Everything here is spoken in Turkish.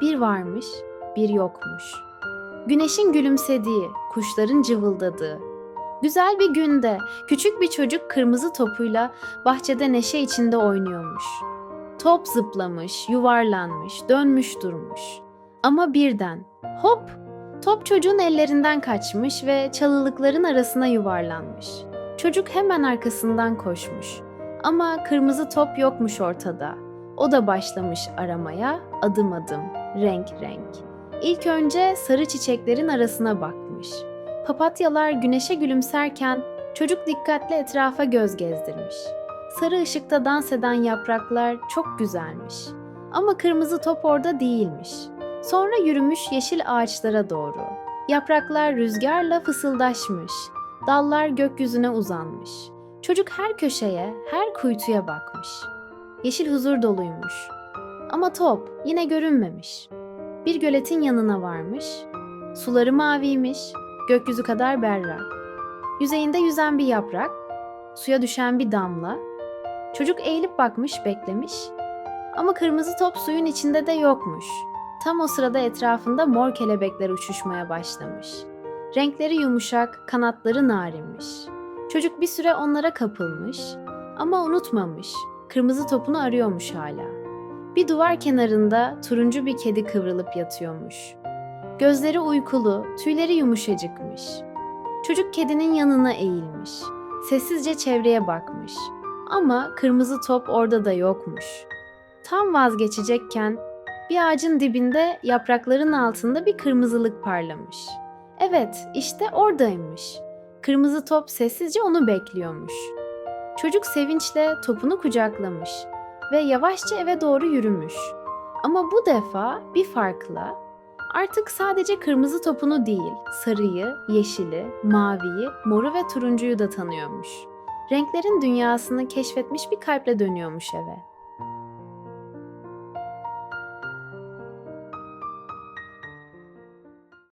Bir varmış, bir yokmuş. Güneşin gülümsediği, kuşların cıvıldadığı. Güzel bir günde küçük bir çocuk kırmızı topuyla bahçede neşe içinde oynuyormuş. Top zıplamış, yuvarlanmış, dönmüş durmuş. Ama birden hop top çocuğun ellerinden kaçmış ve çalılıkların arasına yuvarlanmış. Çocuk hemen arkasından koşmuş. Ama kırmızı top yokmuş ortada. O da başlamış aramaya adım adım, renk renk. İlk önce sarı çiçeklerin arasına bakmış. Papatyalar güneşe gülümserken çocuk dikkatle etrafa göz gezdirmiş. Sarı ışıkta dans eden yapraklar çok güzelmiş. Ama kırmızı top orada değilmiş. Sonra yürümüş yeşil ağaçlara doğru. Yapraklar rüzgarla fısıldaşmış. Dallar gökyüzüne uzanmış. Çocuk her köşeye, her kuytuya bakmış. Yeşil huzur doluymuş. Ama top yine görünmemiş. Bir göletin yanına varmış. Suları maviymiş, gökyüzü kadar berrak. Yüzeyinde yüzen bir yaprak, suya düşen bir damla. Çocuk eğilip bakmış, beklemiş. Ama kırmızı top suyun içinde de yokmuş. Tam o sırada etrafında mor kelebekler uçuşmaya başlamış. Renkleri yumuşak, kanatları narinmiş. Çocuk bir süre onlara kapılmış ama unutmamış. Kırmızı topunu arıyormuş hala. Bir duvar kenarında turuncu bir kedi kıvrılıp yatıyormuş. Gözleri uykulu, tüyleri yumuşacıkmış. Çocuk kedinin yanına eğilmiş. Sessizce çevreye bakmış. Ama kırmızı top orada da yokmuş. Tam vazgeçecekken bir ağacın dibinde yaprakların altında bir kırmızılık parlamış. Evet, işte oradaymış. Kırmızı top sessizce onu bekliyormuş. Çocuk sevinçle topunu kucaklamış ve yavaşça eve doğru yürümüş. Ama bu defa bir farkla artık sadece kırmızı topunu değil, sarıyı, yeşili, maviyi, moru ve turuncuyu da tanıyormuş. Renklerin dünyasını keşfetmiş bir kalple dönüyormuş eve.